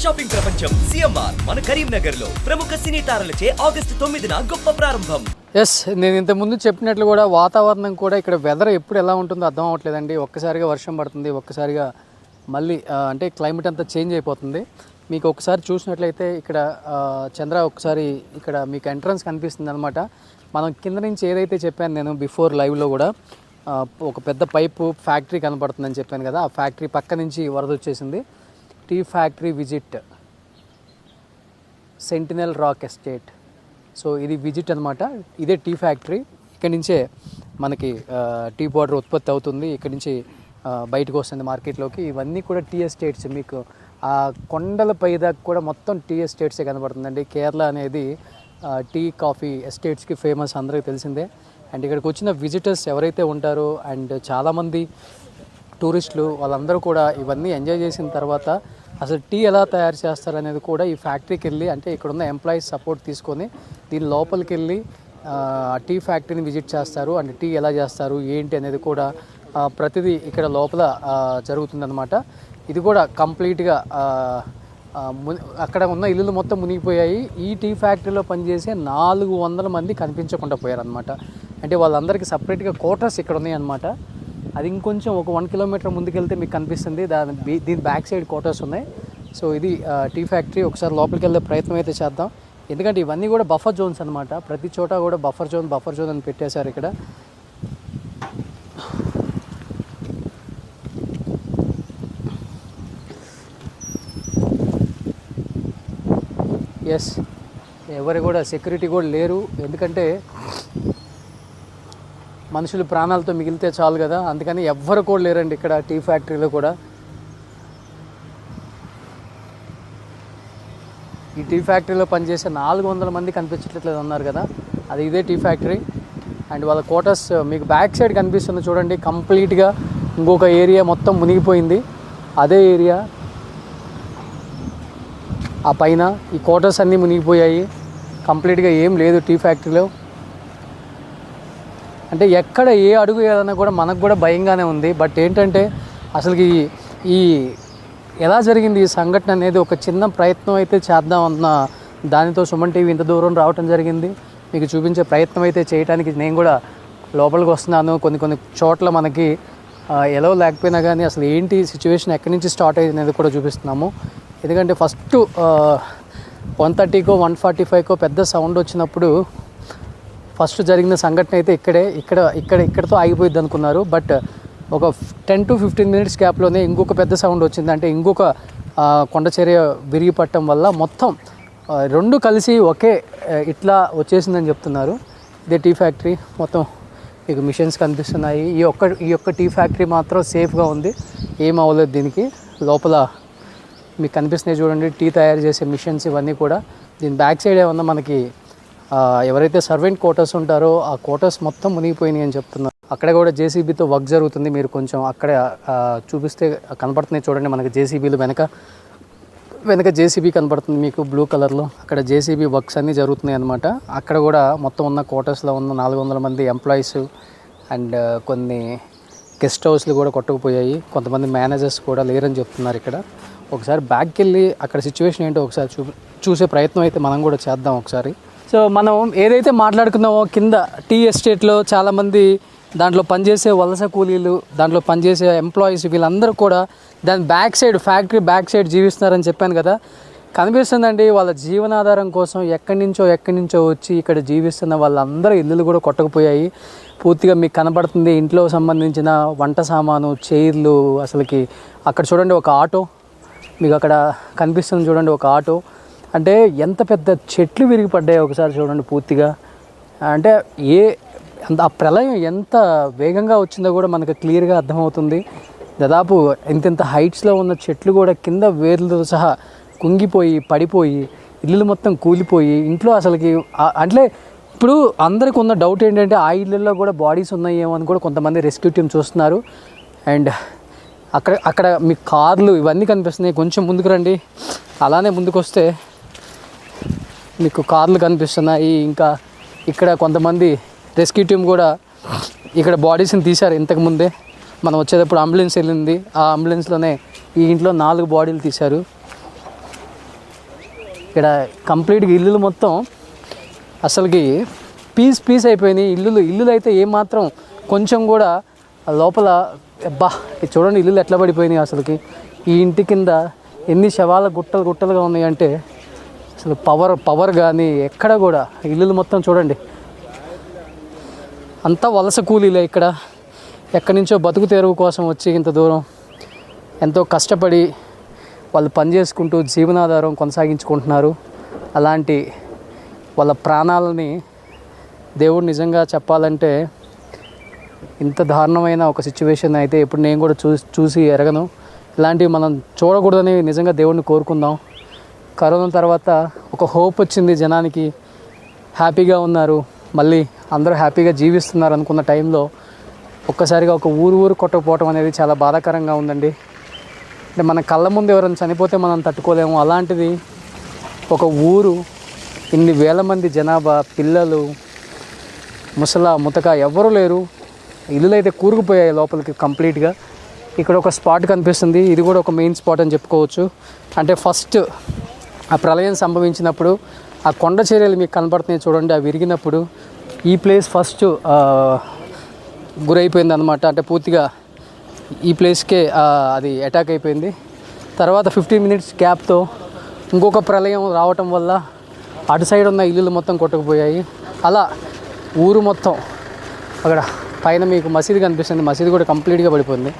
Shopping ప్రపంచం CMR మన కరీంనగర్లో ప్రముఖ సినీ తారలచే ఆగస్టు తొమ్మిదిన గొప్ప ప్రారంభం. ఎస్ నేను ఇంతకుముందు చెప్పినట్లు కూడా వాతావరణం కూడా ఇక్కడ వెదర్ ఎప్పుడు ఎలా ఉంటుందో అర్థం అవ్వట్లేదండి. ఒక్కసారిగా వర్షం పడుతుంది ఒక్కసారిగా మళ్ళీ అంటే క్లైమేట్ అంతా చేంజ్ అయిపోతుంది. మీకు ఒకసారి చూసినట్లయితే ఇక్కడ చంద్ర ఒకసారి ఇక్కడ మీకు ఎంట్రన్స్ కనిపిస్తుంది అనమాట మనం కింద నుంచి ఏదైతే చెప్పాను నేను బిఫోర్ లైవ్లో కూడా ఒక పెద్ద పైపు ఫ్యాక్టరీ కనపడుతుందని చెప్పాను కదా ఆ ఫ్యాక్టరీ పక్క నుంచి వరద వచ్చేసింది. Tea factory visit. Sentinel rock estate. So ఇది విజిట్ అనమాట ఇదే టీ ఫ్యాక్టరీ. ఇక్కడి నుంచే మనకి టీ పౌడర్ ఉత్పత్తి అవుతుంది. ఇక్కడి నుంచి బయటకు వస్తుంది మార్కెట్లోకి. ఇవన్నీ కూడా టీ ఎస్టేట్స్ మీకు. ఆ కొండల పై దాకా కూడా మొత్తం టీ ఎస్టేట్సే కనబడుతుందండి. కేరళ అనేది టీ కాఫీ ఎస్టేట్స్కి ఫేమస్ అందరికీ తెలిసిందే. అండ్ ఇక్కడికి వచ్చిన విజిటర్స్ ఎవరైతే ఉంటారో అండ్ చాలామంది టూరిస్టులు వాళ్ళందరూ కూడా ఇవన్నీ ఎంజాయ్ చేసిన తర్వాత అసలు టీ ఎలా తయారు చేస్తారు అనేది కూడా ఈ ఫ్యాక్టరీకి వెళ్ళి అంటే ఇక్కడ ఉన్న ఎంప్లాయీస్ సపోర్ట్ తీసుకొని దీని లోపలికి వెళ్ళి టీ ఫ్యాక్టరీని విజిట్ చేస్తారు. అండ్ టీ ఎలా చేస్తారు ఏంటి అనేది కూడా ప్రతిదీ ఇక్కడ లోపల జరుగుతుందన్నమాట. ఇది కూడా కంప్లీట్గా ము- అక్కడ ఉన్న ఇల్లులు మొత్తం మునిగిపోయాయి. ఈ టీ ఫ్యాక్టరీలో పనిచేసే నాలుగు వందల మంది కనిపించకుండా పోయారనమాట అంటే వాళ్ళందరికీ సపరేట్గా క్వార్టర్స్ ఇక్కడ ఉన్నాయన్నమాట అది ఇంకొంచెం ఒక వన్ కిలోమీటర్ ముందుకెళ్తే మీకు కనిపిస్తుంది. దాని బీ- దీని బ్యాక్ సైడ్ క్వార్టర్స్ ఉన్నాయి. సో ఇది టీ ఫ్యాక్టరీ. ఒకసారి లోపలికి వెళ్ళే ప్రయత్నం అయితే చేద్దాం. ఎందుకంటే ఇవన్నీ కూడా బఫర్ జోన్స్ అనమాట ప్రతి చోట కూడా బఫర్ జోన్ బఫర్ జోన్ అని పెట్టేశారు ఇక్కడ. ఎస్ ఎవరు కూడా సెక్యూరిటీ కూడా లేరు. ఎందుకంటే మనుషులు ప్రాణాలతో మిగిలితే చాలు కదా. అందుకని ఎవ్వరు కూడా లేరండి ఇక్కడ టీ ఫ్యాక్టరీలో కూడా. ఈ టీ ఫ్యాక్టరీలో పనిచేసే నాలుగు వందల మంది కనిపించట్లేదు అన్నారు కదా. అది ఇదే టీ ఫ్యాక్టరీ. అండ్ వాళ్ళ క్వార్టర్స్ మీకు బ్యాక్ సైడ్ కనిపిస్తుంది చూడండి కంప్లీట్గా ఇంకొక ఏరియా మొత్తం మునిగిపోయింది. అదే ఏరియా ఆ పైన ఈ క్వార్టర్స్ అన్నీ మునిగిపోయాయి. కంప్లీట్గా ఏం లేదు టీ ఫ్యాక్టరీలో. అంటే ఎక్కడ ఏ అడుగు వేయాలన్నా కూడా మనకు కూడా భయంగానే ఉంది. బట్ ఏంటంటే అసలుకి ఈ- ఎలా జరిగింది ఈ సంఘటన అనేది ఒక చిన్న ప్రయత్నం అయితే చేద్దాం అన్న దానితో సుమన్ టీవీ ఇంత దూరం రావటం జరిగింది. మీకు చూపించే ప్రయత్నం అయితే చేయడానికి నేను కూడా లోపలికి వస్తున్నాను. కొన్ని కొన్ని చోట్ల మనకి ఎలా లేకపోయినా కానీ అసలు ఏంటి సిచ్యువేషన్ ఎక్కడి నుంచి స్టార్ట్ అయ్యింది అనేది కూడా చూపిస్తున్నాము. ఎందుకంటే ఫస్ట్ వన్ థర్టీకో వన్ ఫార్టీ ఫైవ్కో పెద్ద సౌండ్ వచ్చినప్పుడు ఫస్ట్ జరిగిన సంఘటన అయితే ఇక్కడే ఇక్కడ ఇక్కడ ఇక్కడతో ఆగిపోయింది అనుకున్నారు. బట్ ఒక టెన్ టు ఫిఫ్టీన్ మినిట్స్ గ్యాప్లోనే ఇంకొక పెద్ద సౌండ్ వచ్చింది. అంటే ఇంకొక కొండచర్య విరిగి పట్టడం వల్ల మొత్తం రెండు కలిసి ఒకే ఇట్లా వచ్చేసిందని చెప్తున్నారు. ఇదే టీ ఫ్యాక్టరీ. మొత్తం మీకు మిషన్స్ కనిపిస్తున్నాయి. ఈ ఒక్క ఈ యొక్క టీ ఫ్యాక్టరీ మాత్రం సేఫ్గా ఉంది. ఏం అవ్వలేదు దీనికి. లోపల మీకు కనిపిస్తున్నాయి చూడండి. టీ తయారు చేసే మిషన్స్ ఇవన్నీ కూడా. దీని బ్యాక్ సైడ్ ఏమన్నా మనకి ఎవరైతే సర్వెంట్ క్వార్టర్స్ ఉంటారో ఆ క్వార్టర్స్ మొత్తం మునిగిపోయినాయి అని చెప్తున్నారు. అక్కడ కూడా జేసీబీతో వర్క్ జరుగుతుంది. మీరు కొంచెం అక్కడ చూపిస్తే కనపడుతున్నాయి చూడండి మనకి జేసీబీలు వెనక వెనక జేసీబీ కనపడుతుంది మీకు బ్లూ కలర్లో. అక్కడ జేసీబీ వర్క్స్ అన్నీ జరుగుతున్నాయి అనమాట అక్కడ కూడా మొత్తం ఉన్న క్వార్టర్స్లో ఉన్న నాలుగు వందల మంది ఎంప్లాయీస్ అండ్ కొన్ని గెస్ట్ హౌస్లు కూడా కొట్టుకుపోయాయి. కొంతమంది మేనేజర్స్ కూడా లేరని చెప్తున్నారు ఇక్కడ. ఒకసారి బ్యాక్కి వెళ్ళి అక్కడ సిచ్యువేషన్ ఏంటో ఒకసారి చూ చూసే ప్రయత్నం అయితే మనం కూడా చేద్దాం ఒకసారి. సో మనం ఏదైతే మాట్లాడుకున్నామో కింద టీ ఎస్టేట్లో చాలామంది దాంట్లో పనిచేసే వలస కూలీలు దాంట్లో పనిచేసే ఎంప్లాయీస్ వీళ్ళందరూ కూడా దాని back side factory back side జీవిస్తున్నారని చెప్పాను కదా. కనిపిస్తుందండి వాళ్ళ జీవనాధారం కోసం ఎక్కడి నుంచో ఎక్కడి నుంచో వచ్చి ఇక్కడ జీవిస్తున్న వాళ్ళందరూ ఇల్లులు కూడా కొట్టకపోయాయి. పూర్తిగా మీకు కనబడుతుంది ఇంట్లో సంబంధించిన వంట సామాను చైర్లు అసలుకి అక్కడ చూడండి ఒక ఆటో. మీకు అక్కడ కనిపిస్తుంది చూడండి ఒక ఆటో. అంటే ఎంత పెద్ద చెట్లు విరిగిపడ్డాయి ఒకసారి చూడండి పూర్తిగా. అంటే ఏ అంత ఆ ప్రళయం ఎంత వేగంగా వచ్చిందో కూడా మనకు క్లియర్గా అర్థమవుతుంది. దాదాపు ఇంతింత హైట్స్లో ఉన్న చెట్లు కూడా కింద వేర్లతో సహా కుంగిపోయి పడిపోయి ఇల్లులు మొత్తం కూలిపోయి ఇంట్లో అసలుకి అంటే ఇప్పుడు అందరికి ఉన్న డౌట్ ఏంటంటే ఆ ఇళ్ళల్లో కూడా బాడీస్ ఉన్నాయేమో అని కూడా కొంతమంది రెస్క్యూ టీమ్ చూస్తున్నారు. అండ్ అక్కడ అక్కడ మీ కార్లు ఇవన్నీ కనిపిస్తున్నాయి. కొంచెం ముందుకు రండి. అలానే ముందుకు వస్తే మీకు కార్లు కనిపిస్తున్నాయి. ఇంకా ఇక్కడ కొంతమంది రెస్క్యూ టీం కూడా ఇక్కడ బాడీస్ని తీశారు ఇంతకుముందే. మనం వచ్చేటప్పుడు అంబులెన్స్ వెళ్ళింది. ఆ అంబులెన్స్లోనే ఈ ఇంట్లో నాలుగు బాడీలు తీశారు. ఇక్కడ కంప్లీట్గా ఇల్లులు మొత్తం అసలుకి పీస్ పీస్ అయిపోయినాయి. ఇల్లులు ఇల్లులు అయితే ఏమాత్రం కొంచెం కూడా లోపల అబ్బా ఇది చూడండి ఇల్లులు ఎట్లా పడిపోయినాయి అసలుకి. ఈ ఇంటి కింద ఎన్ని శవాల గుట్టలు గుట్టలుగా ఉన్నాయంటే అసలు పవర్ పవర్ కానీ ఎక్కడ కూడా ఇల్లులు మొత్తం చూడండి. అంతా వలస కూలీలే ఇక్కడ. ఎక్కడి నుంచో బతుకు తెరువు కోసం వచ్చి ఇంత దూరం. ఎంతో కష్టపడి వాళ్ళు పని చేసుకుంటూ జీవనాధారం కొనసాగించుకుంటున్నారు. అలాంటి వాళ్ళ ప్రాణాలని దేవుడు నిజంగా చెప్పాలంటే ఇంత దారుణమైన ఒక సిచ్యువేషన్ అయితే ఇప్పుడు నేను కూడా చూసి చూసి ఎరగను. ఇలాంటివి మనం చూడకూడదని నిజంగా దేవుడిని కోరుకుందాం. కరోనా తర్వాత ఒక హోప్ వచ్చింది జనానికి. హ్యాపీగా ఉన్నారు. మళ్ళీ అందరూ హ్యాపీగా జీవిస్తున్నారు అనుకున్న టైంలో ఒక్కసారిగా ఒక ఊరు ఊరు కొట్టకపోవటం అనేది చాలా బాధాకరంగా ఉందండి. అంటే మన కళ్ళ ముందు ఎవరైనా చనిపోతే మనం తట్టుకోలేము. అలాంటిది ఒక ఊరు ఇన్ని వేల మంది జనాభా పిల్లలు ముసల ముతక ఎవ్వరూ లేరు. ఇల్లులు అయితే కూరుకుపోయాయి లోపలికి కంప్లీట్గా. ఇక్కడ ఒక స్పాట్ కనిపిస్తుంది. ఇది కూడా ఒక మెయిన్ స్పాట్ అని చెప్పుకోవచ్చు. అంటే ఫస్ట్ ఆ ప్రళయం సంభవించినప్పుడు ఆ కొండ చర్యలు మీకు కనబడుతున్నాయి చూడండి అవి విరిగినప్పుడు ఈ ప్లేస్ ఫస్ట్ గురైపోయింది అనమాట అంటే పూర్తిగా ఈ ప్లేస్కే అది అటాక్ అయిపోయింది. తర్వాత ఫిఫ్టీన్ మినిట్స్ గ్యాప్తో ఇంకొక ప్రళయం రావటం వల్ల అటు సైడ్ ఉన్న ఇల్లులు మొత్తం కొట్టుకుపోయాయి. అలా ఊరు మొత్తం అక్కడ పైన మీకు మసీదు కనిపిస్తుంది. మసీదు కూడా కంప్లీట్గా పడిపోయింది.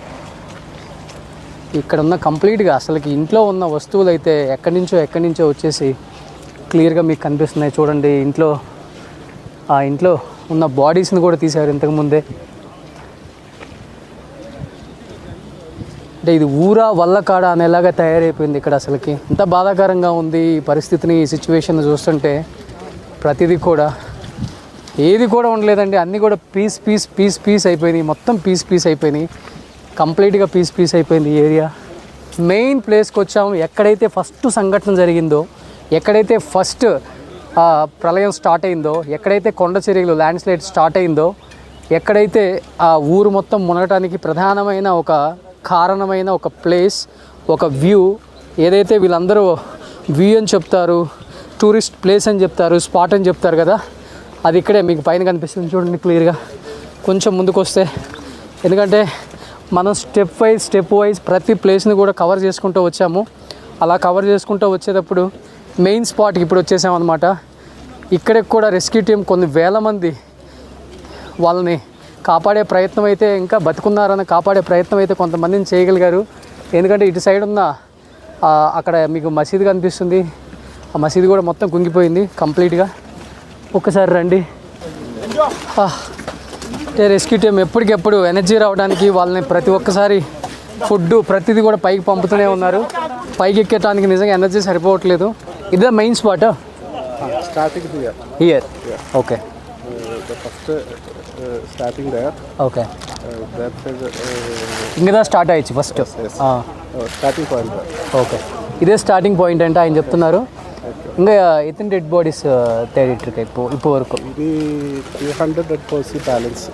ఇక్కడ ఉన్న కంప్లీట్గా అసలుకి ఇంట్లో ఉన్న వస్తువులు అయితే ఎక్కడి నుంచో ఎక్కడి నుంచో వచ్చేసి క్లియర్గా మీకు కనిపిస్తున్నాయి. చూడండి ఇంట్లో ఆ ఇంట్లో ఉన్న బాడీస్ని కూడా తీశారు ఇంతకుముందే అంటే ఇది ఊరా వల్ల కాడ అనేలాగా తయారైపోయింది ఇక్కడ అసలుకి. ఎంత బాధాకరంగా ఉంది ఈ పరిస్థితిని ఈ సిచ్యువేషన్ చూస్తుంటే ప్రతిదీ కూడా. ఏది కూడా ఉండలేదండి. అన్నీ కూడా పీస్ పీస్ పీస్ పీస్ అయిపోయినాయి. మొత్తం పీస్ పీస్ అయిపోయినాయి. కంప్లీట్గా పీస్ పీస్ అయిపోయింది ఏరియా. మెయిన్ ప్లేస్కి వచ్చాము ఎక్కడైతే ఫస్ట్ సంఘటన జరిగిందో ఎక్కడైతే ఫస్ట్ ప్రళయం స్టార్ట్ అయిందో ఎక్కడైతే కొండ చర్యలు ల్యాండ్ స్లైడ్ స్టార్ట్ అయిందో ఎక్కడైతే ఆ ఊరు మొత్తం మునగటానికి ప్రధానమైన ఒక కారణమైన ఒక ప్లేస్ ఒక వ్యూ ఏదైతే వీళ్ళందరూ వ్యూ అని చెప్తారు టూరిస్ట్ ప్లేస్ అని చెప్తారు స్పాట్ అని చెప్తారు కదా అది ఇక్కడే మీకు పైన కనిపిస్తుంది చూడండి క్లియర్గా. కొంచెం ముందుకు వస్తే ఎందుకంటే మనం స్టెప్ వైజ్ స్టెప్ వైజ్ ప్రతి ప్లేస్ని కూడా కవర్ చేసుకుంటూ వచ్చాము. అలా కవర్ చేసుకుంటూ వచ్చేటప్పుడు మెయిన్ స్పాట్కి ఇప్పుడు వచ్చేసామన్నమాట ఇక్కడికి కూడా రెస్క్యూ టీం కొన్ని వేల మంది వాళ్ళని కాపాడే ప్రయత్నం అయితే ఇంకా బతుకున్నారని కాపాడే ప్రయత్నం అయితే కొంతమందిని చేయగలిగారు. ఎందుకంటే ఇటు సైడ్ ఉన్న అక్కడ మీకు మసీదు కనిపిస్తుంది. ఆ మసీదు కూడా మొత్తం కుంగిపోయింది కంప్లీట్గా ఒక్కసారి రండి. అంటే రెస్క్యూ టీం ఎప్పటికెప్పుడు ఎనర్జీ రావడానికి వాళ్ళని ప్రతి ఒక్కసారి ఫుడ్ ప్రతిదీ కూడా పైకి పంపుతూనే ఉన్నారు. పైకి ఎక్కడానికి నిజంగా ఎనర్జీ సరిపోవట్లేదు. ఇదే main spot here. Here okay starting there. Okay ఇంకా స్టార్ట్ అయ్యచ్చు ఫస్ట్ point there. ఓకే ఇదే స్టార్టింగ్ పాయింట్ అంటే ఆయన చెప్తున్నారు. ఇంకా ఇతని డెడ్ బాడీస్ తేడిట్రికి ఇప్పుడు ఇప్పుడు వరకు. ఇది త్రీ హండ్రెడ్ డెడ్ పోసి balance.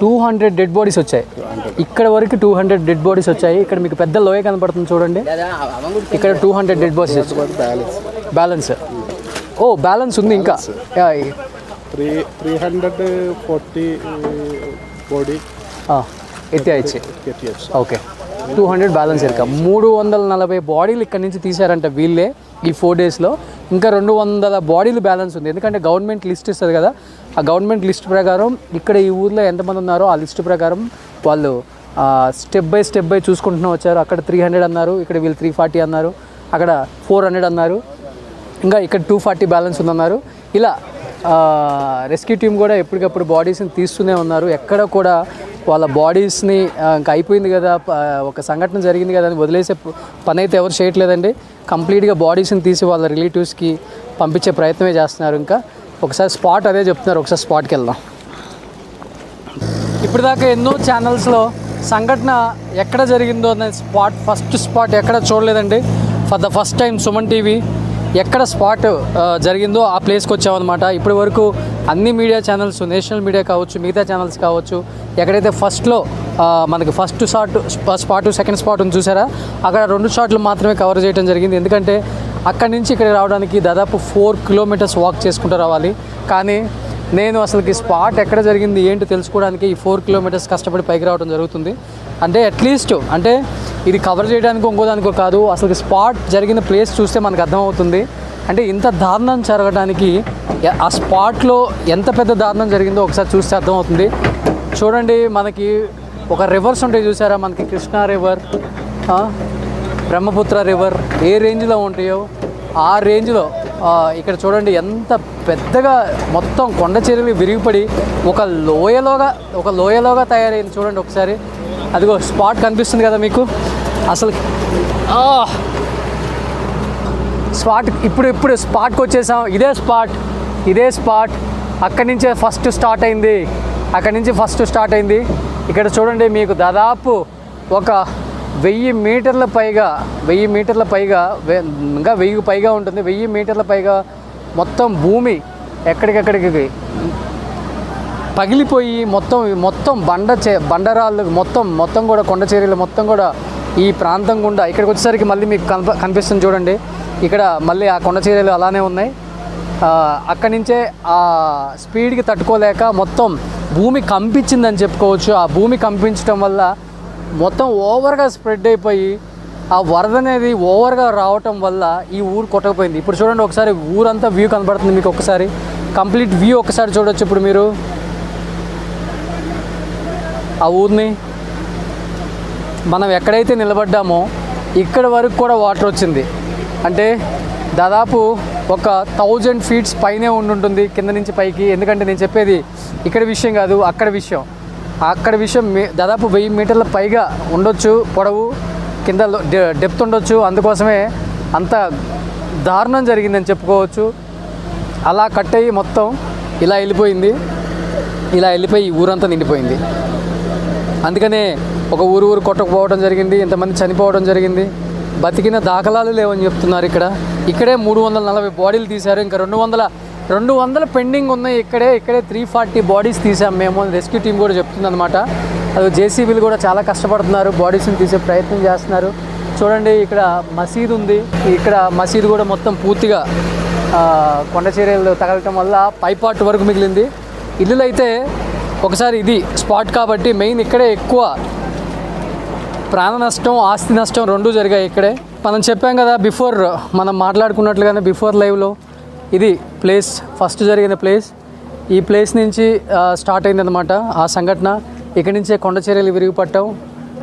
Two hundred dead bodies వచ్చాయి. ఇక్కడ వరకు టూ హండ్రెడ్ డెడ్ బాడీస్ వచ్చాయి. ఇక్కడ మీకు పెద్ద లోయ కనపడుతుంది చూడండి. ఇక్కడ టూ హండ్రెడ్ డెడ్ బాడీస్ వచ్చాయి. balance. బ్యాలెన్స్ ఓ బ్యాలెన్స్ ఉంది ఇంకా. యా, ఈ- Three three hundred forty body. ఆ, ఎత్తి అయ్యి KTH. Okay. Two hundred balance ఇరక. మూడు వందల నలభై బాడీలు ఇక్కడ నుంచి తీశారంట వీళ్ళే ఈ ఫోర్ డేస్లో ఇంకా రెండు వందల బాడీలు బ్యాలెన్స్ ఉంది. ఎందుకంటే గవర్నమెంట్ లిస్ట్ ఇస్తుంది కదా. ఆ గవర్నమెంట్ లిస్ట్ ప్రకారం ఇక్కడ ఈ ఊర్లో ఎంతమంది ఉన్నారో ఆ లిస్ట్ ప్రకారం వాళ్ళు స్టెప్ బై స్టెప్ బై చూసుకుంటూ వచ్చారు. అక్కడ త్రీ హండ్రెడ్ అన్నారు ఇక్కడ వీళ్ళు త్రీ ఫార్టీ అన్నారు అక్కడ ఫోర్ హండ్రెడ్ అన్నారు. ఇంకా ఇక్కడ టూ ఫార్టీ బ్యాలెన్స్ ఉందన్నారు. ఇలా రెస్క్యూ టీం కూడా ఎప్పటికప్పుడు బాడీస్ని తీస్తూనే ఉన్నారు. ఎక్కడ కూడా వాళ్ళ బాడీస్ని ఇంకా అయిపోయింది కదా ఒక సంఘటన జరిగింది కదా అని వదిలేసే పని అయితే ఎవరు చేయట్లేదండి. కంప్లీట్గా బాడీస్ని తీసి వాళ్ళ రిలేటివ్స్కి పంపించే ప్రయత్నమే చేస్తున్నారు ఇంకా. ఒకసారి స్పాట్ అదే చెప్తున్నారు ఒకసారి స్పాట్కి వెళ్దాం. ఇప్పటిదాకా ఎన్నో ఛానల్స్లో సంఘటన ఎక్కడ జరిగిందో అనే స్పాట్ ఫస్ట్ స్పాట్ ఎక్కడ చూడలేదండి. For the first time Suman TV ఎక్కడ స్పాట్ జరిగిందో ఆ ప్లేస్కి వచ్చామన్నమాట. ఇప్పటి వరకు అన్ని మీడియా ఛానల్స్ నేషనల్ మీడియా కావచ్చు మిగతా ఛానల్స్ కావచ్చు ఎక్కడైతే ఫస్ట్లో మనకి first shot spot second spot ఉంది చూసారా అక్కడ రెండు షాట్లు మాత్రమే కవర్ చేయడం జరిగింది. ఎందుకంటే అక్కడి నుంచి ఇక్కడ రావడానికి దాదాపు ఫోర్ కిలోమీటర్స్ వాక్ చేసుకుంటూ రావాలి. కానీ నేను అసలుకి స్పాట్ ఎక్కడ జరిగింది ఏంటి తెలుసుకోవడానికి ఈ ఫోర్ కిలోమీటర్స్ కష్టపడి పైకి రావడం జరుగుతుంది. అంటే అట్లీస్ట్ అంటే ఇది కవర్ చేయడానికి ఇంకోదానికో కాదు. అసలు స్పాట్ జరిగిన ప్లేస్ చూస్తే మనకు అర్థమవుతుంది. అంటే ఇంత దారుణం జరగడానికి ఆ స్పాట్లో ఎంత పెద్ద దారుణం జరిగిందో ఒకసారి చూస్తే అర్థమవుతుంది. చూడండి మనకి ఒక రివర్స్ ఉంటాయి చూసారా? మనకి కృష్ణా రివర్ బ్రహ్మపుత్ర రివర్ ఏ రేంజ్లో ఉంటాయో ఆ రేంజ్లో ఇక్కడ చూడండి ఎంత పెద్దగా మొత్తం కొండ చర్యలు విరిగిపడి ఒక లోయలోగా ఒక లోయలోగా తయారైంది చూడండి ఒకసారి. అదిగో స్పాట్ కనిపిస్తుంది కదా మీకు. అసలు స్పాట్ ఇప్పుడు ఇప్పుడు స్పాట్కి వచ్చేసాం. ఇదే స్పాట్ ఇదే స్పాట్. అక్కడి నుంచే ఫస్ట్ స్టార్ట్ అయింది. అక్కడి నుంచి ఫస్ట్ స్టార్ట్ అయింది. ఇక్కడ చూడండి మీకు దాదాపు ఒక వెయ్యి మీటర్ల పైగా వెయ్యి మీటర్ల పైగా వె- ఇంకా వెయ్యి పైగా ఉంటుంది. వెయ్యి మీటర్ల పైగా మొత్తం భూమి ఎక్కడికెక్కడికి పగిలిపోయి మొత్తం మొత్తం బండ చే బండరాళ్ళు మొత్తం మొత్తం కూడా కొండ చర్యలు మొత్తం కూడా ఈ ప్రాంతం గుండా ఇక్కడికి వచ్చేసరికి మళ్ళీ మీకు కనప కనిపిస్తుంది చూడండి. ఇక్కడ మళ్ళీ ఆ కొండ చర్యలు అలానే ఉన్నాయి. అక్కడి నుంచే ఆ స్పీడ్కి తట్టుకోలేక మొత్తం భూమి కంపించిందని చెప్పుకోవచ్చు. ఆ భూమి కంపించడం వల్ల మొత్తం ఓవర్గా స్ప్రెడ్ అయిపోయి ఆ వరద అనేది ఓవర్గా రావటం వల్ల ఈ ఊరు కొట్టకపోయింది. ఇప్పుడు చూడండి ఒకసారి ఊరంతా వ్యూ కనబడుతుంది మీకు ఒకసారి. కంప్లీట్ వ్యూ ఒకసారి చూడొచ్చు ఇప్పుడు మీరు. ఆ ఊరిని మనం ఎక్కడైతే నిలబడ్డామో ఇక్కడ వరకు కూడా వాటర్ వచ్చింది. అంటే దాదాపు ఒక థౌజండ్ ఫీట్స్ పైనే ఉండుంటుంది కింద నుంచి పైకి. ఎందుకంటే నేను చెప్పేది ఇక్కడ విషయం కాదు అక్కడ విషయం. అక్కడ విషయం మీ- దాదాపు వెయ్యి మీటర్ల పైగా ఉండొచ్చు పొడవు కింద డెప్త్ ఉండొచ్చు. అందుకోసమే అంత దారుణం జరిగిందని చెప్పుకోవచ్చు. అలా కట్ అయ్యి మొత్తం ఇలా వెళ్ళిపోయింది. ఇలా వెళ్ళిపోయి ఊరంతా నిండిపోయింది. అందుకనే ఒక ఊరు ఊరు కొట్టకపోవడం జరిగింది ఇంతమంది చనిపోవడం జరిగింది. బతికిన దాఖలాలు లేవని చెప్తున్నారు ఇక్కడ. ఇక్కడే మూడు వందల నలభై బాడీలు తీశారు ఇంకా రెండు వందల రెండు వందల పెండింగ్ ఉన్నాయి ఇక్కడే ఇక్కడే త్రీ ఫార్టీ బాడీస్ తీసాం మేము రెస్క్యూ టీం కూడా చెప్తుంది అనమాట అది జేసీబీలు కూడా చాలా కష్టపడుతున్నారు బాడీస్ని తీసే ప్రయత్నం చేస్తున్నారు. చూడండి ఇక్కడ మసీద్ ఉంది. ఇక్కడ మసీద్ కూడా మొత్తం పూర్తిగా ఆ, కొండ చర్యలు తగలటం వల్ల పైపాటు వరకు మిగిలింది. ఇల్లులు అయితే ఒకసారి ఇది స్పాట్ కాబట్టి మెయిన్ ఇక్కడే ఎక్కువ ప్రాణ నష్టం ఆస్తి నష్టం రెండూ జరిగాయి ఇక్కడే. మనం చెప్పాం కదా బిఫోర్ మనం మాట్లాడుకున్నట్లుగానే బిఫోర్ లైవ్లో ఇది ప్లేస్ ఫస్ట్ జరిగిన ప్లేస్. ఈ ప్లేస్ నుంచి స్టార్ట్ అయిందనమాట ఆ సంఘటన ఇక్కడి నుంచే కొండ చర్యలు విరిగిపట్టడం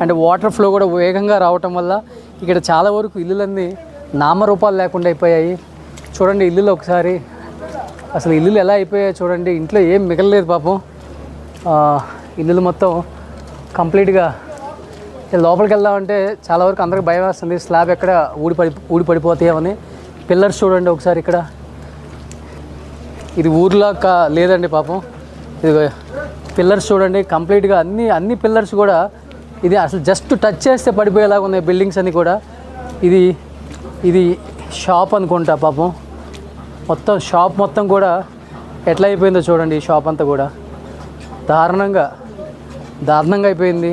అండ్ వాటర్ ఫ్లో కూడా వేగంగా రావటం వల్ల ఇక్కడ చాలా వరకు ఇల్లులన్నీ నామరూపాలు లేకుండా అయిపోయాయి. చూడండి ఇల్లులు ఒకసారి. అసలు ఇల్లులు ఎలా అయిపోయాయో చూడండి. ఇంట్లో ఏం మిగలలేదు పాపం. ఇల్లులు మొత్తం కంప్లీట్గా లోపలికి వెళ్దామంటే చాలా వరకు అందరికి భయం వేస్తుంది. స్లాబ్ ఎక్కడ ఊడిపడి ఊడిపడిపోతాయని పిల్లర్స్ చూడండి ఒకసారి ఇక్కడ. ఇది ఊర్లో కా లేదండి పాపం. ఇది పిల్లర్స్ చూడండి కంప్లీట్గా అన్ని అన్ని పిల్లర్స్ కూడా ఇది అసలు జస్ట్ టచ్ చేస్తే పడిపోయేలాగా ఉన్నాయి బిల్డింగ్స్ అన్నీ కూడా. ఇది ఇది షాప్ అనుకుంటా పాపం. మొత్తం షాప్ మొత్తం కూడా ఎట్లా అయిపోయిందో చూడండి ఈ షాప్ అంతా కూడా. దారుణంగా దారుణంగా అయిపోయింది.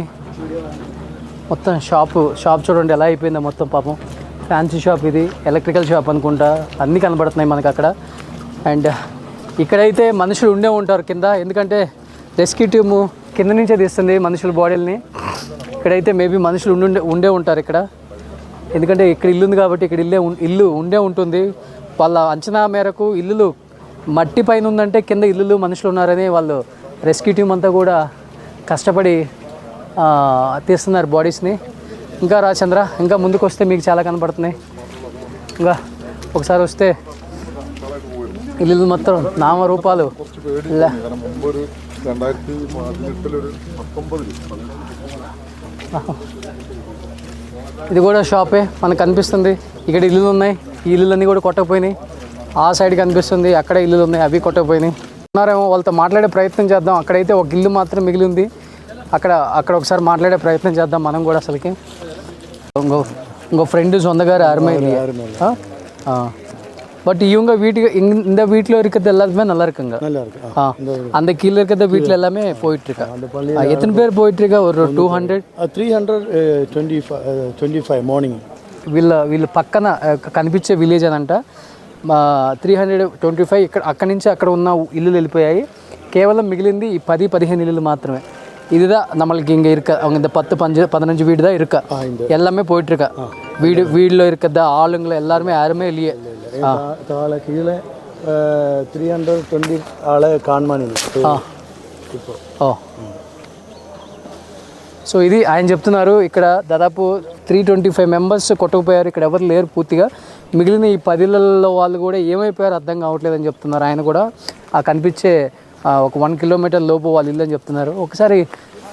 మొత్తం షాపు షాప్ చూడండి ఎలా అయిపోయిందో మొత్తం పాపం. ఫ్యాన్సీ షాప్ ఇది ఎలక్ట్రికల్ షాప్ అనుకుంటా. అన్నీ కనబడుతున్నాయి మనకు అక్కడ. అండ్ ఇక్కడైతే మనుషులు ఉండే ఉంటారు కింద ఎందుకంటే రెస్క్యూ టీము కింద నుంచే తీస్తుంది మనుషుల బాడీలని. ఇక్కడైతే మేబీ మనుషులు ఉండే ఉండే ఉంటారు ఇక్కడ. ఎందుకంటే ఇక్కడ ఇల్లు ఉంది కాబట్టి ఇక్కడ ఇల్లే ఇల్లు ఉండే ఉంటుంది. వాళ్ళ అంచనా మేరకు ఇల్లులు మట్టి పైన ఉందంటే కింద ఇల్లులు మనుషులు ఉన్నారని వాళ్ళు రెస్క్యూ టీం అంతా కూడా కష్టపడి తీస్తున్నారు బాడీస్ని. ఇంకా రాజచంద్ర ఇంకా ముందుకు వస్తే మీకు చాలా కనపడుతున్నాయి. ఇంకా ఒకసారి వస్తే ఇల్లు మొత్తం నామరూపాలు. ఇది కూడా షాపే మనకు కనిపిస్తుంది ఇక్కడ ఇల్లులు ఉన్నాయి. ఈ ఇల్లులన్నీ కూడా కొట్టకపోయినాయి. ఆ సైడ్ కనిపిస్తుంది అక్కడ ఇల్లులు ఉన్నాయి. అవి కొట్టకపోయినాయి. ఉన్నారేమో వాళ్ళతో మాట్లాడే ప్రయత్నం చేద్దాం. అక్కడైతే ఒక ఇల్లు మాత్రం మిగిలింది. అక్కడ అక్కడ ఒకసారి మాట్లాడే ప్రయత్నం చేద్దాం మనం కూడా అసలుకి. ఇంకో ఇంకో ఫ్రెండ్ సొందగారు ఆర్మీ பட் இவங்க வீட்டுக்கு இங்க இந்த வீட்டில் இருக்கிறது எல்லாருமே நல்லா இருக்குங்க நல்லா இருக்கு ஆ அந்த கீழே இருக்கிற வீட்டில் எல்லாமே போயிட்டு இருக்கா எத்தனை பேர் போயிட்டு இருக்கா ஒரு two hundred three hundred twenty five twenty five morning వీళ్ళ వీళ్ళ పక్కన ఆ, కనిపించే విలేజ్ అని అంట త్రీ హండ్రెడ్ ట్వంటీ ఫైవ్ ఇక్కడ అక్కడి నుంచి అక్కడ ఉన్న ఇల్లులు వెళ్ళిపోయాయి కేవలం మిగిలింది ఈ పది పదిహేను ఇల్లులు మాత్రమే இதுதான் நம்மளுக்கு இங்கே இருக்க. அவங்க இந்த பத்து பஞ்சு பதினஞ்சு வீடு தான் இருக்கா. எல்லாமே போயிட்டுருக்கா. வீடு வீடில் இருக்கிறத ஆளுங்களை எல்லாருமே யாருமே இல்லையே. காலை கீழே த்ரீ ஹண்ட்ரட் டுவெண்ட்டி ஆளை காண்மானி ఓ సో ఇది ఆయన చెప్తున్నారు ఇక్కడ దాదాపు త్రీ ట్వంటీ ఫైవ్ మెంబర్స్ కొట్టకపోయారు ఇక్కడ ఎవరు లేరు పూర్తిగా మిగిలిన ఈ పదిలలో వాళ్ళు కూడా ఏమైపోయారు అర్థం కావట్లేదని చెప్తున్నారు ఆయన కూడా ఆ కనిపించే ఒక వన్ కిలోమీటర్ లోపు వాళ్ళు ఇల్లు అని చెప్తున్నారు. ఒకసారి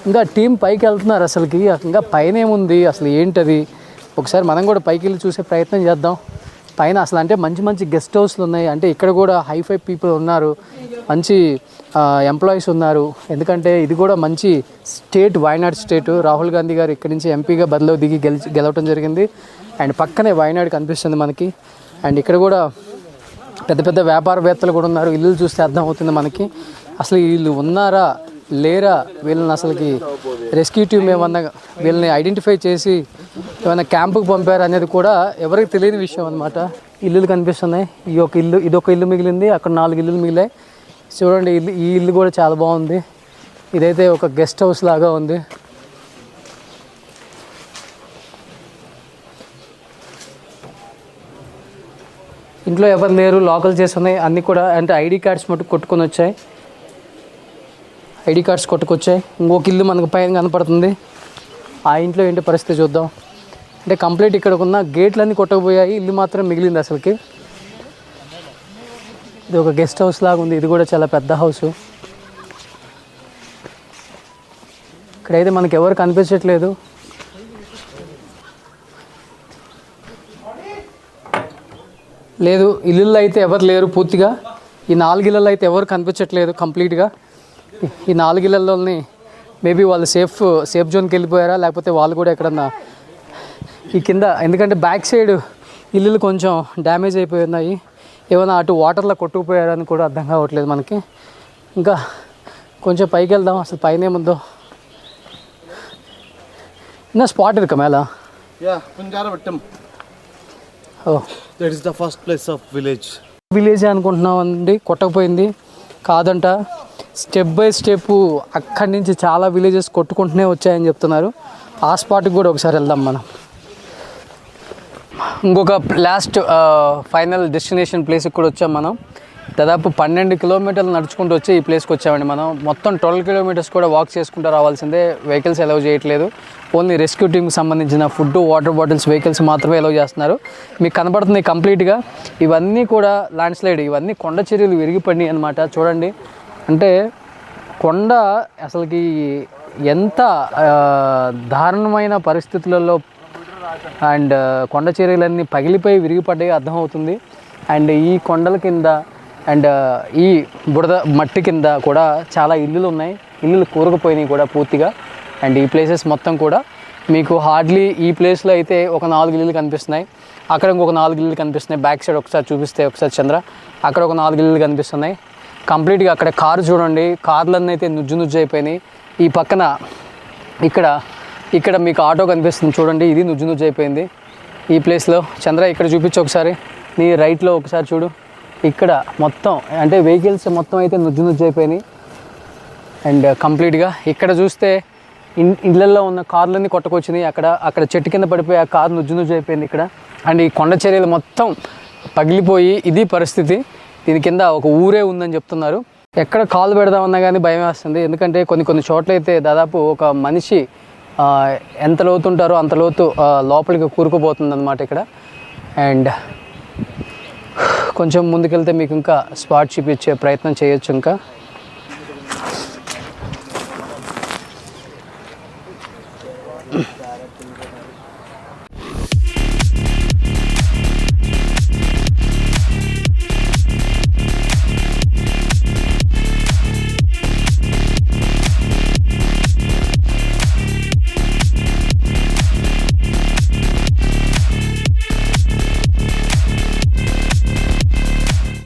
ఇంకా టీం పైకి వెళ్తున్నారు అసలుకి. ఇంకా పైన ఏముంది? అసలు ఏంటది? ఒకసారి మనం కూడా పైకి వెళ్ళి చూసే ప్రయత్నం చేద్దాం. పైన అసలు అంటే మంచి మంచి గెస్ట్ హౌస్లు ఉన్నాయి. అంటే ఇక్కడ కూడా హైఫై పీపుల్ ఉన్నారు. మంచి ఎంప్లాయీస్ ఉన్నారు. ఎందుకంటే ఇది కూడా మంచి స్టేట్ వాయనాడ్ స్టేట్. రాహుల్ గాంధీ గారు ఇక్కడి నుంచి ఎంపీగా బదిలో దిగి గెలిచి గెలవటం జరిగింది. అండ్ పక్కనే వాయనాడ్ కనిపిస్తుంది మనకి. అండ్ ఇక్కడ కూడా పెద్ద పెద్ద వ్యాపారవేత్తలు కూడా ఉన్నారు. ఇల్లు చూస్తే అర్థం అవుతుంది మనకి. అసలు వీళ్ళు ఉన్నారా లేరా? వీళ్ళని అసలుకి రెస్క్యూ టీమ్ ఏమన్నా వీళ్ళని ఐడెంటిఫై చేసి ఏమైనా క్యాంపుకి పంపారు అనేది కూడా ఎవరికి తెలియని విషయం అనమాట ఇల్లులు కనిపిస్తున్నాయి. ఈ ఒక ఇల్లు ఇది ఒక ఇల్లు మిగిలింది. అక్కడ నాలుగు ఇల్లులు మిగిలాయి. చూడండి ఇల్లు ఈ ఇల్లు కూడా చాలా బాగుంది. ఇదైతే ఒక గెస్ట్ హౌస్ లాగా ఉంది. ఇంట్లో ఎవరు లేరు లోకల్ చేసి ఉన్నాయి అన్నీ కూడా అంటే ఐడి కార్డ్స్ మటుకు కొట్టుకొని వచ్చాయి. ఐడి కార్డ్స్ కొట్టుకొచ్చాయి. ఇంకొక ఇల్లు మనకు పైన కనపడుతుంది. ఆ ఇంట్లో ఏంటి పరిస్థితి చూద్దాం. అంటే కంప్లీట్ ఇక్కడ ఉన్న గేట్లన్నీ కొట్టకపోయాయి. ఇల్లు మాత్రం మిగిలింది అసలుకి. ఇది ఒక గెస్ట్ హౌస్ లాగా ఉంది. ఇది కూడా చాలా పెద్ద హౌస్. ఇక్కడైతే మనకి ఎవరు కనిపించట్లేదు. లేదు ఇల్లుల్లో అయితే ఎవరు లేరు పూర్తిగా. ఈ నాలుగు ఇళ్ళల్లో అయితే ఎవరు కనిపించట్లేదు కంప్లీట్గా. ఈ నాలుగు ఇళ్ళల్లోని మేబీ వాళ్ళు సేఫ్ సేఫ్ జోన్కి వెళ్ళిపోయారా? లేకపోతే వాళ్ళు కూడా ఎక్కడన్నా ఈ కింద ఎందుకంటే బ్యాక్ సైడ్ ఇల్లులు కొంచెం డ్యామేజ్ అయిపోయి ఉన్నాయి. ఏమైనా అటు వాటర్లో కొట్టుకుపోయారని కూడా అర్థం కావట్లేదు మనకి. ఇంకా కొంచెం పైకి వెళ్దాం అసలు పైన ఏముందో. నా స్పాట్ ఇరుక. ఓ. Is the first place of village. Village అనుకుంటున్నాం అండి కొట్టకపోయింది. కాదంట. స్టెప్ బై స్టెప్ అక్కడి నుంచి చాలా విలేజెస్ కొట్టుకుంటూనే వచ్చాయని చెప్తున్నారు. ఆ స్పాట్కి కూడా ఒకసారి వెళ్దాం మనం. ఇంకొక లాస్ట్ ఫైనల్ డెస్టినేషన్ ప్లేస్కి కూడా వచ్చాం మనం. దాదాపు పన్నెండు కిలోమీటర్లు నడుచుకుంటూ వచ్చి ఈ ప్లేస్కి వచ్చామండి మనం. మొత్తం ట్వెల్వ్ కిలోమీటర్స్ కూడా వాక్ చేసుకుంటూ రావాల్సిందే. వెహికల్స్ అలౌ చేయట్లేదు. ఓన్లీ రెస్క్యూ టీమ్కి సంబంధించిన ఫుడ్ వాటర్ బాటిల్స్ వెహికల్స్ మాత్రమే అలౌ చేస్తున్నారు. మీకు కనబడుతుంది కంప్లీట్గా ఇవన్నీ కూడా ల్యాండ్ స్లైడ్ ఇవన్నీ కొండ చర్యలు విరిగిపడినాయి అనమాట చూడండి. అంటే కొండ అసలుకి ఎంత దారుణమైన పరిస్థితులలో అండ్ కొండ చర్యలన్నీ పగిలిపోయి విరిగిపడ్డాయి అర్థమవుతుంది అండ్ ఈ కొండల కింద అండ్ ఈ బురద మట్టి కింద కూడా చాలా ఇల్లులు ఉన్నాయి. ఇల్లులు కూరుకుపోయినాయి కూడా పూర్తిగా. అండ్ ఈ ప్లేసెస్ మొత్తం కూడా మీకు హార్డ్లీ ఈ ప్లేస్లో అయితే ఒక నాలుగు ఇల్లులు కనిపిస్తున్నాయి. అక్కడ ఇంకొక నాలుగు ఇల్లులు కనిపిస్తున్నాయి. బ్యాక్ సైడ్ ఒకసారి చూపిస్తే ఒకసారి చంద్ర. అక్కడ ఒక నాలుగు ఇల్లులు కనిపిస్తున్నాయి. కంప్లీట్గా అక్కడ కారు చూడండి. కార్లన్నీ అయితే నుజ్జు నుజ్జు అయిపోయినాయి. ఈ పక్కన ఇక్కడ ఇక్కడ మీకు ఆటో కనిపిస్తుంది చూడండి. ఇది నుజ్జు నుజ్జు అయిపోయింది. ఈ ప్లేస్లో చంద్ర ఇక్కడ చూపించు ఒకసారి. నీ రైట్లో ఒకసారి చూడు. ఇక్కడ మొత్తం అంటే వెహికల్స్ మొత్తం అయితే నుజ్జు నుజ్జు అయిపోయినాయి. అండ్ కంప్లీట్గా ఇక్కడ చూస్తే ఇన్ ఇళ్ళల్లో ఉన్న కార్లన్నీ కొట్టుకొచ్చినాయి. అక్కడ అక్కడ చెట్టు కింద పడిపోయి ఆ కారు నుజ్జు నుజ్జు అయిపోయింది ఇక్కడ. అండ్ ఈ కొండ చర్యలు మొత్తం పగిలిపోయి ఇది పరిస్థితి. దీని కింద ఒక ఊరే ఉందని చెప్తున్నారు. ఎక్కడ కాలు పెడదామన్నా కానీ భయం వేస్తుంది. ఎందుకంటే కొన్ని కొన్ని చోట్ల అయితే దాదాపు ఒక మనిషి ఎంత ఎంత లోతుంటారో అంత లోతు లోపలికి కూరుకుపోతుంది అనమాట ఇక్కడ. అండ్ కొంచెం ముందుకెళ్తే మీకు ఇంకా స్పాట్ చూపించే ప్రయత్నం చేయొచ్చు ఇంకా.